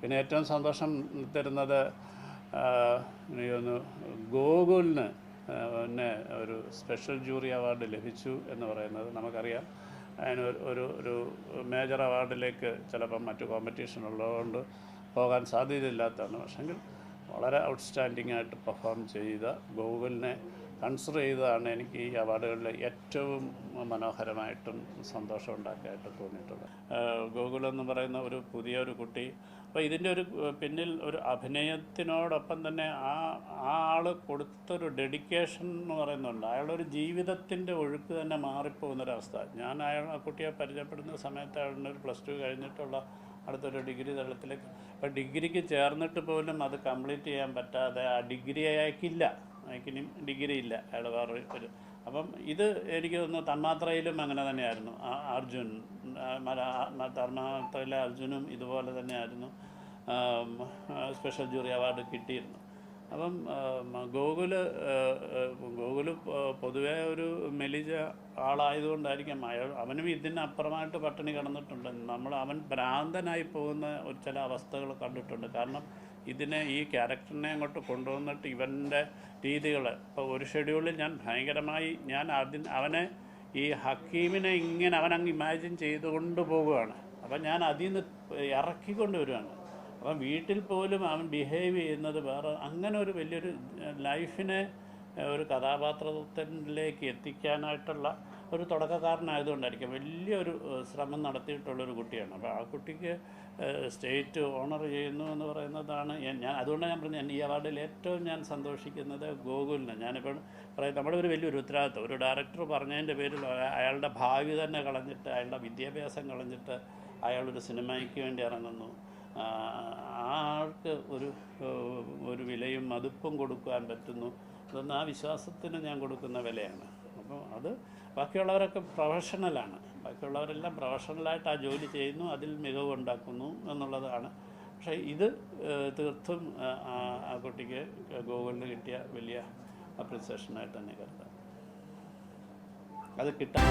പിന്നെ ഏറ്റവും സന്തോഷം തരുന്നത് എനിക്കൊന്ന് എനിക്ക് ഗോകുലിന് പിന്നെ ഒരു സ്പെഷ്യൽ ജൂറി അവാർഡ് ലഭിച്ചു എന്ന് പറയുന്നത് നമുക്കറിയാം. അതിന് ഒരു ഒരു മേജർ അവാർഡിലേക്ക് ചിലപ്പം മറ്റു കോമ്പറ്റീഷൻ ഉള്ളതുകൊണ്ട് പോകാൻ സാധ്യതയില്ലാത്തതാണ്. പക്ഷെങ്കിൽ വളരെ ഔട്ട്സ്റ്റാൻഡിംഗ് ആയിട്ട് പെർഫോം ചെയ്ത ഗോകുലിനെ കൺസിഡർ ചെയ്തതാണ് എനിക്ക് ഈ അവാർഡുകളിൽ ഏറ്റവും മനോഹരമായിട്ടും സന്തോഷം ഉണ്ടാക്കിയായിട്ട് തോന്നിയിട്ടുള്ളത് ഗോകുൽ എന്ന് പറയുന്ന ഒരു പുതിയൊരു കുട്ടി. അപ്പോൾ ഇതിന്റെ ഒരു പിന്നിൽ ഒരു അഭിനയത്തിനോടൊപ്പം തന്നെ ആ ആ ആൾ കൊടുത്തൊരു ഡെഡിക്കേഷൻ എന്ന് പറയുന്നുണ്ട്. അയാളൊരു ജീവിതത്തിന്റെ ഒഴുക്ക് തന്നെ മാറിപ്പോകുന്നൊരവസ്ഥ. ഞാൻ അയാൾ ആ കുട്ടിയെ പരിചയപ്പെടുന്ന സമയത്ത് അയാളുടെ ഒരു പ്ലസ് ടു കഴിഞ്ഞിട്ടുള്ള അടുത്തൊരു ഡിഗ്രി തലത്തിലേക്ക്. അപ്പോൾ ഡിഗ്രിക്ക് ചേർന്നിട്ട് പോലും അത് കംപ്ലീറ്റ് ചെയ്യാൻ പറ്റാതെ ആ ഡിഗ്രി അയാൾക്കില്ല അയാൾക്കിനി ഡിഗ്രി ഇല്ല. അയാൾ വേറെ ഒരു അപ്പം ഇത് എനിക്ക് തോന്നുന്നു തന്മാത്രയിലും അങ്ങനെ തന്നെയായിരുന്നു. അർജുൻ തന്മാത്രയിലെ അർജുനും ഇതുപോലെ തന്നെയായിരുന്നു. സ്പെഷ്യൽ ജൂറി അവാർഡ് കിട്ടിയിരുന്നു. അപ്പം ഗോകുൽ ഗോകുൽ പൊതുവെ ഒരു മെലിജ ആളായതുകൊണ്ടായിരിക്കാം. അയാൾ അവനും ഇതിനപ്പുറമായിട്ട് പട്ടിണി കിടന്നിട്ടുണ്ട്. നമ്മൾ അവൻ ഭ്രാന്തനായി പോകുന്ന ചില അവസ്ഥകൾ കണ്ടിട്ടുണ്ട്. കാരണം ഇതിനെ ഈ ക്യാരക്ടറിനെ അങ്ങോട്ട് കൊണ്ടുവന്നിട്ട് ഇവന്റെ രീതികൾ. ഇപ്പോൾ ഒരു ഷെഡ്യൂളിൽ ഞാൻ ഭയങ്കരമായി ഞാൻ ആദ്യം അവനെ ഈ ഹക്കീമിനെ ഇങ്ങനെ അവനങ്ങ് ഇമാജിൻ ചെയ്തുകൊണ്ട് പോവുകയാണ്. അപ്പം ഞാൻ അതിൽ നിന്ന് ഇറക്കിക്കൊണ്ട് വരുവാണ്. അപ്പം വീട്ടിൽ പോലും അവൻ ബിഹേവ് ചെയ്യുന്നത് വേറെ അങ്ങനെ ഒരു വലിയൊരു ലൈഫിനെ ഒരു കഥാപാത്രത്തിലേക്ക് എത്തിക്കാനായിട്ടുള്ള ഒരു തുടക്കക്കാരനായതുകൊണ്ടായിരിക്കും വലിയൊരു ശ്രമം നടത്തിയിട്ടുള്ളൊരു കുട്ടിയാണ്. അപ്പോൾ ആ കുട്ടിക്ക് സ്റ്റേറ്റ് ഓണർ ചെയ്യുന്നു എന്ന് പറയുന്നതാണ് ഞാൻ അതുകൊണ്ട് ഞാൻ പറഞ്ഞു ഈ അവാർഡിൽ ഏറ്റവും ഞാൻ സന്തോഷിക്കുന്നത് ഗോകുലിന്. ഞാനിപ്പോൾ പറയും നമ്മുടെ ഒരു വലിയൊരു ഉത്തരവാദിത്വം. ഒരു ഡയറക്ടർ പറഞ്ഞതിന്റെ പേരിൽ അയാളുടെ ഭാവി തന്നെ കളഞ്ഞിട്ട് അയാളുടെ വിദ്യാഭ്യാസം കളഞ്ഞിട്ട് അയാളൊരു സിനിമയ്ക്ക് വേണ്ടി ഇറങ്ങുന്നു. ആൾക്ക് ഒരു ഒരു വിലയും മതിപ്പും കൊടുക്കാൻ പറ്റുന്നു. അതൊന്നും ആ വിശ്വാസത്തിന് ഞാൻ കൊടുക്കുന്ന വിലയാണ്. അപ്പോൾ അത് ബാക്കിയുള്ളവരൊക്കെ പ്രൊഫഷണലാണ്. ബാക്കിയുള്ളവരെല്ലാം പ്രൊഫഷണലായിട്ട് ആ ജോലി ചെയ്യുന്നു അതിൽ മികവ് ഉണ്ടാക്കുന്നു എന്നുള്ളതാണ്. പക്ഷേ ഇത് തീർത്തും ആ കുട്ടിക്ക് ഗൂഗിളിന് കിട്ടിയ വലിയ അപ്രിസിയേഷനായിട്ട് തന്നെ കരുതാം. അത് കിട്ടാൻ